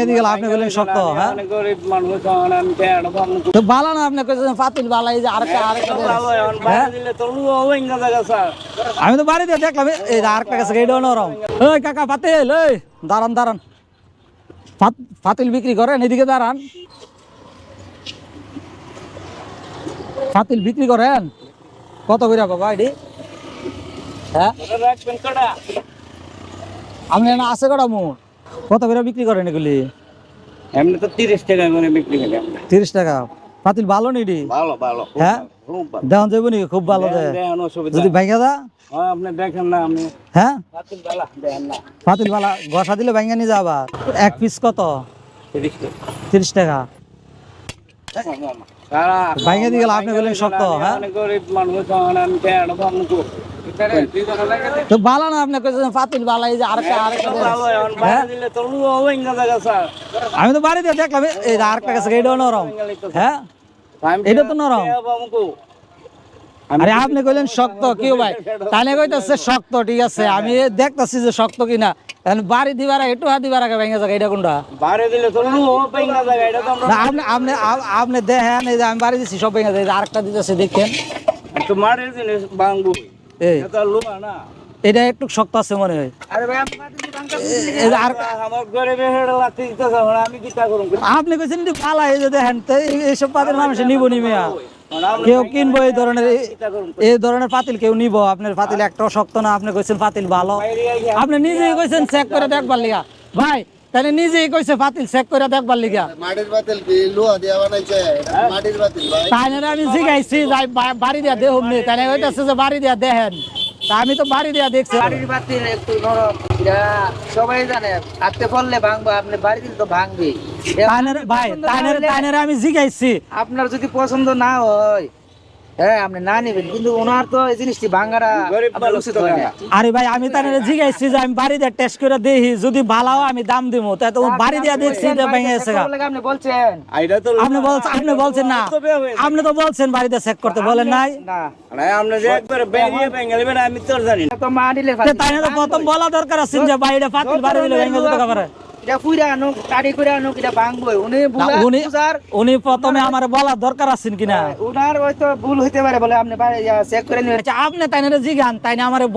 দিয়ে গেলে আপনি বললেন শক্ত, হ্যাঁ? আমি তো না আপনি পাতিল এই যে আরেকটা আরেকটা হ্যাঁ? আমি তো বাড়ি দিয়ে দেখলাম এই- আরেকটা কাছে এইটাও ওই কাকা পাতিল ওই দাঁড়ান দাঁড়ান। পাতিল বিক্রি করেন এদিকে দাঁড়ান। পাতিল বিক্রি করেন? কত করে বাবা এটি? হ্যাঁ? আপনি না আছে কটা মুখ কত করে বিক্রি করেন এগুলি? এমনি তো তিরিশ টাকা করে বিক্রি করি আমরা। তিরিশ টাকা। পাতিল ভালো নিডি ভালো ভালো হ্যাঁ? খুব যাব নি খুব ভালো যদি নেই। দা হ্যাঁ, আপনি দেখেন না আমি হ্যাঁ? পাতিল বালা দেন না। পাতিল বালা গসা দিলে ভাঙ্গা নিয়ে যাবা। এক পিস কত? তিরিশ টাকা। ভাঙ্গা দিয়ে গেলে আপনি বললেন শক্ত হ্যাঁ? গরিব মানুষ তো বালা না আপনি কইছেন পাতিল এই যে আরেকটা আরেকটা। ভালো, ওইঙ্গা জায়গা স্যার। আমি তো বাড়ি দিয়ে দেখলাম এই- আরেকটা কাছে নরম। হ্যাঁ? এটা তো নরম। আরে আপনি কইলেন শক্ত কি ভাই? তাহলে কইতাছে শক্ত ঠিক আছে। আমি দেখতাছি যে শক্ত কিনা। তাহলে বাড়ি দিবার আগে একটু হাত দিবার আগে ভেঙে যাবে এটা কোনটা? বাইরে দিলে তো ওইঙ্গা জায়গা, এটা তো আমরা আপনি আপনি আপ- আপনি দেখেন এই যে আমি বাড়ি দিছি সব ভেঙে যায় আরেকটা দিতেছে দেখেন। একটু মাটির জিনিস ভাঙবো। এই। এটা একটু শক্ত আছে মনে হয়। করুম? আপনি কইছেন পালা এই যে দেখেন এইসব পাতিল মানুষে নিব নি মিয়া। কেউ কিনবো এই ধরনের এই- এই ধরনের পাতিল কেউ নিব আপনার পাতিল একটাও শক্ত না আপনি কইছেন পাতিল ভালো। আপনি নিজেই কইছেন চেক করে দেখবার লিগা। ভাই তাহলে নিজেই কইছে পাতিল চেক করে দেখবার লিগা। মাটির বাতিল কি? লোহা দিয়া বানাইছে? মাটির বাতিল ভাই। তাইলে আমি জিগাইছি যাই বাড়ি দিয়া দেহ নি। তাইলে কইতাছে যে বাড়ি দিয়া দেখেন তা আমি তো বাড়ি দিয়া দেখছি। বাড়ির বাতিল একটু নরম। সবাই জানে হাতে পড়লে ভাঙবো আপনি বাড়িতে তো ভাঙবে ভাই তাইলে আমি জিগাইছি। আপনার যদি পছন্দ না হয় হ্যাঁ আপনি না নেবেন কিন্তু ওনার তো এই জিনিসটি আরে ভাই আমি যে আমি বাড়ি দিয়া টেস্ট করে দেখি যদি ভালো আমি দাম দিব তাই তো বাড়ি দিয়া দেখছি যে ভেঙে গেছে আপনি বলছেন। আপনি বলছেন আপনি বলছেন না। আপনি তো বলছেন বাড়িতে চেক করতে বলেন নাই? আমি তোর জানি না। তো মা দিলে তাই না তো প্রথম বলা দরকার আছে যে বাইরে পাতিল বাড়ি দিলে ভেঙে যেতে পারে এটা ফুইরা আনুক কাটি করে আনুক এটা ভাঙবো উনি প্রথমে আমার বলা দরকার আছেন কিনা? উনার হয়তো ভুল হইতে পারে বলে আপনি চেক করে নিবেন আচ্ছা আপনি জিগান?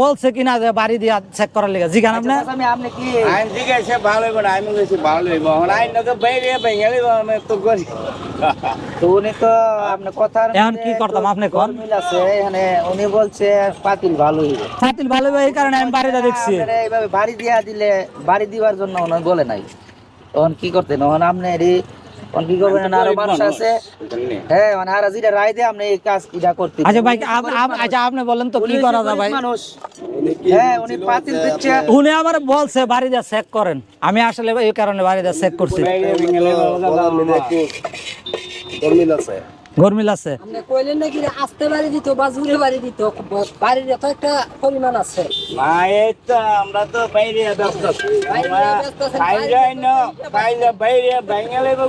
বলছে কিনা যে বাড়ি দিয়া চেক করার লিগে? জিগান আপনি? আমি আপনি কি আইন ঠিক ভালো হইব না আমি গেছি ভালো হইব। এখন আইন তো বেরিয়ে বেঙ্গালি আমি তো গরিব তো উনি তো আপনার কথার এখন কি করতাম আপনি একটু কোন? মিল আছে এখানে উনি বলছে পাতিল ভালো হইবে। পাতিল ভালো হবে এই কারণে আমি বাড়িটা দেখছি। এইভাবে বাড়ি দিয়া দিলে বাড়ি দিবার জন্য উনি বলে নাই। তখন কি করতেন? তখন আপনি এটি তখন কি করবেন? আরও মানুষ আছে। হ্যাঁ মানে আর যেটা রায় দিয়ে আপনি এই কাজ এটা করতে আচ্ছা ভাই আচ্ছা আপনি বলেন তো কি করা যায় ভাই? মানুষ। হ্যাঁ উনি পাতিল দিচ্ছে উনি আমার বলছে বাড়ি দিয়া চেক করেন। আমি আসলে এই কারণে বাড়ি দিয়া চেক করছি গরমিল আছে আপনি কইলেন নাকি আস্তে বাড়ি দিত বা জুড়ে বাড়ি দিত বাড়ির এত একটা পরিমাণ আছে তো আমরা তো বাইরে ব্যস্ত আছি বাইরে ব্যস্ত বাইরে তো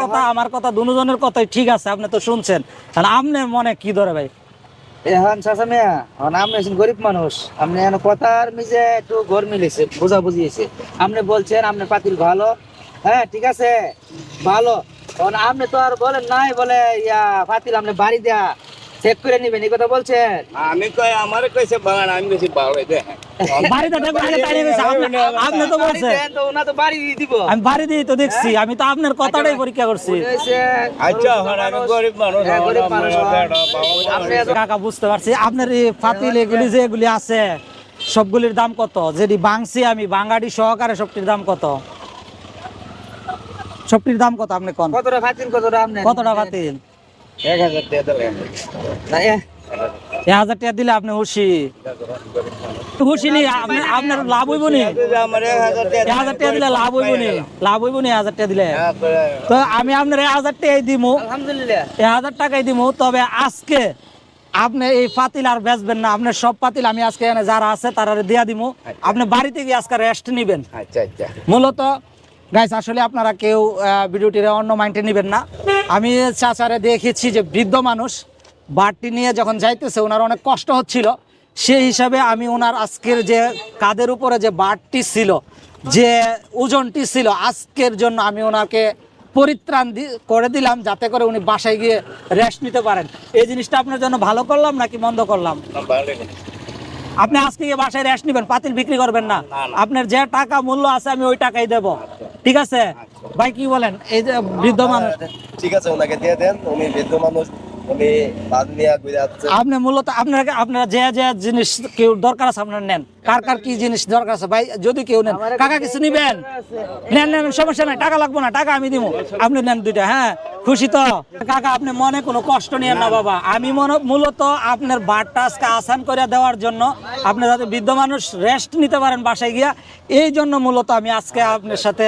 কথা আমার কথা দুজনের কথাই ঠিক আছে আপনি তো শুনছেন আর আপনার মনে কি ধরে ভাই এখন চাচা মিয়া আপনি হচ্ছেন গরিব মানুষ। আপনি এখন কথার মিজে একটু ঘর মিলেছে বোঝা বুঝিয়েছে আপনি বলছেন আপনি পাতিল ভালো। হ্যাঁ ঠিক আছে, ভালো। এখন আপনি তো আর বলেন নাই বলে, ইয়া, পাতিল আপনি বাড়ি দেয়া। চেক করে নিবেন এই কথা বলছেন? আমি কই আমার কইছে বাগান আমি বেশি ভালো হইতে বাড়িতে দেখো আগে গেছে আপনি আপনি তো বলছেন। তো ওনা তো বাড়ি দিয়ে দিব। আমি বাড়ি দিয়ে তো দেখছি আমি তো আপনার কথাটাই পরীক্ষা করছি। আচ্ছা আমি গরিব মানুষ হ্যাঁ, গরিব মানুষ। আপনি কাকা বুঝতে পারছি আপনার এই ফাতিল এগুলি যে এগুলি আছে সবগুলির দাম কত? যেটি বাংছি আমি বাঙালি সহকারে সবটির দাম কত? সবটির দাম কত আপনি কোন? কতটা পাতিল কতটা আপনি? কতটা ফাতিল? এক হাজার টাকা দিলেন। না, এক হাজার টাকা দিলে আপনি খুশি? খুশি নি আপনি আপনার লাভ হইব নি? এই এক হাজার টাকা এক হাজার টাকা দিলে লাভ হইব নি? লাভ হইব নি এক হাজার টাকা দিলে? তো আমি আপনার এক হাজার টাকাই আলহামদুলিল্লাহ। এক হাজার টাকাই দিমু। তবে আজকে আপনি এই পাতিল আর বেচবেন না। আপনার সব পাতিল আমি আজকে এখানে যারা আছে তারা দিয়া দিমু। আপনি বাড়িতে গিয়ে আজকে রেস্ট নিবেন। আচ্ছা আচ্ছা। মূলত গাইস আসলে আপনারা কেউ ভিডিওটির অন্য মাইন্ডে নেবেন না। আমি চাচারে দেখেছি যে বৃদ্ধ মানুষ বাড়তি নিয়ে যখন যাইতেছে ওনার অনেক কষ্ট হচ্ছিল। সেই হিসাবে আমি ওনার আজকের যে কাদের উপরে যে বারটি ছিল যে ওজনটি ছিল আজকের জন্য আমি ওনাকে পরিত্রাণ দি- করে দিলাম যাতে করে উনি বাসায় গিয়ে রেস্ট নিতে পারেন। এই জিনিসটা আপনার জন্য ভালো করলাম নাকি মন্দ করলাম? আপনি আজকে গিয়ে বাসায় রেস্ট নেবেন পাতিল বিক্রি করবেন না। আপনার যে টাকা মূল্য আছে আমি ওই টাকাই দেব। ঠিক আছে? ভাই কি বলেন? এই যে বৃদ্ধ মানুষ ঠিক আছে ওনাকে দিয়ে দেন। উনি বৃদ্ধ মানুষ উনি বাদ নিয়ে ঘুরে যাচ্ছে আপনি মূলত আপনারা আপনারা যে যে জিনিস কেউ দরকার আছে আপনারা নেন। কার কার কি জিনিস দরকার আছে? ভাই যদি কেউ নেন। কাকা কিছু নিবেন? নেন নেন সমস্যা নাই। টাকা লাগবো না টাকা আমি দিব আপনি নেন দুইটা হ্যাঁ? খুশি তো? কাকা আপনি মনে কোনো কষ্ট নিয়েন না বাবা। আমি মনে মূলত আপনার বারটা আজকে আসান করে দেওয়ার জন্য আপনি যাতে বৃদ্ধ মানুষ রেস্ট নিতে পারেন বাসায় গিয়া এই জন্য মূলত আমি আজকে আপনার সাথে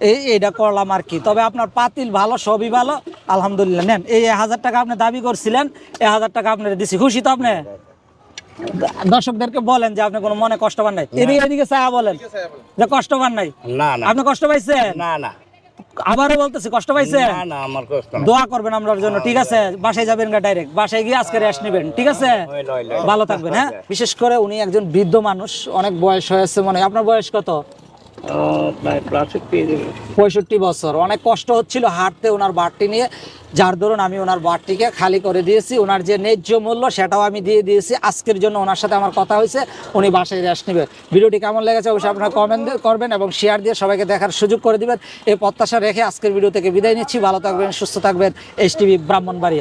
এই এইটা করলাম আর কি। তবে আপনার পাতিল ভালো সবই ভালো। আলহামদুলিল্লাহ নেন। এই হাজার টাকা আপনি দাবি করছিলেন এই হাজার টাকা আপনার দিছি। খুশি তো আপনি? দর্শকদেরকে বলেন যে আপনি কোনো মনে কষ্ট পান নাই। এদিকে এদিকে ছায়া বলেন। যে কষ্ট পান নাই। না না। আপনি কষ্ট পাইছেন? না না। আবারও বলতেছি কষ্ট পাইছে না না আমার কষ্ট দোয়া করবেন আমরার জন্য ঠিক আছে? বাসায় যাবেন গা ডাইরেক্ট বাসায় গিয়ে আজকে রেস্ট নেবেন ঠিক আছে। ভালো থাকবেন হ্যাঁ? বিশেষ করে উনি একজন বৃদ্ধ মানুষ অনেক বয়স হয়েছে মনে হয়। আপনার বয়স কত? পঁয়ষট্টি বছর। অনেক কষ্ট হচ্ছিল হাঁটতে ওনার বারটি নিয়ে। যার দরুন আমি ওনার বারটিকে খালি করে দিয়েছি। ওনার যে ন্যায্য মূল্য, সেটাও আমি দিয়ে দিয়েছি। আজকের জন্য ওনার সাথে আমার কথা হয়েছে। উনি বাসায় রেস্ট নেবে। ভিডিওটি কেমন লেগেছে অবশ্যই আপনারা কমেন্ট করবেন এবং শেয়ার দিয়ে সবাইকে দেখার সুযোগ করে দিবেন। এই প্রত্যাশা রেখে আজকের ভিডিও থেকে বিদায় নিচ্ছি। ভালো থাকবেন, সুস্থ থাকবেন। H TV Brahmanbaria.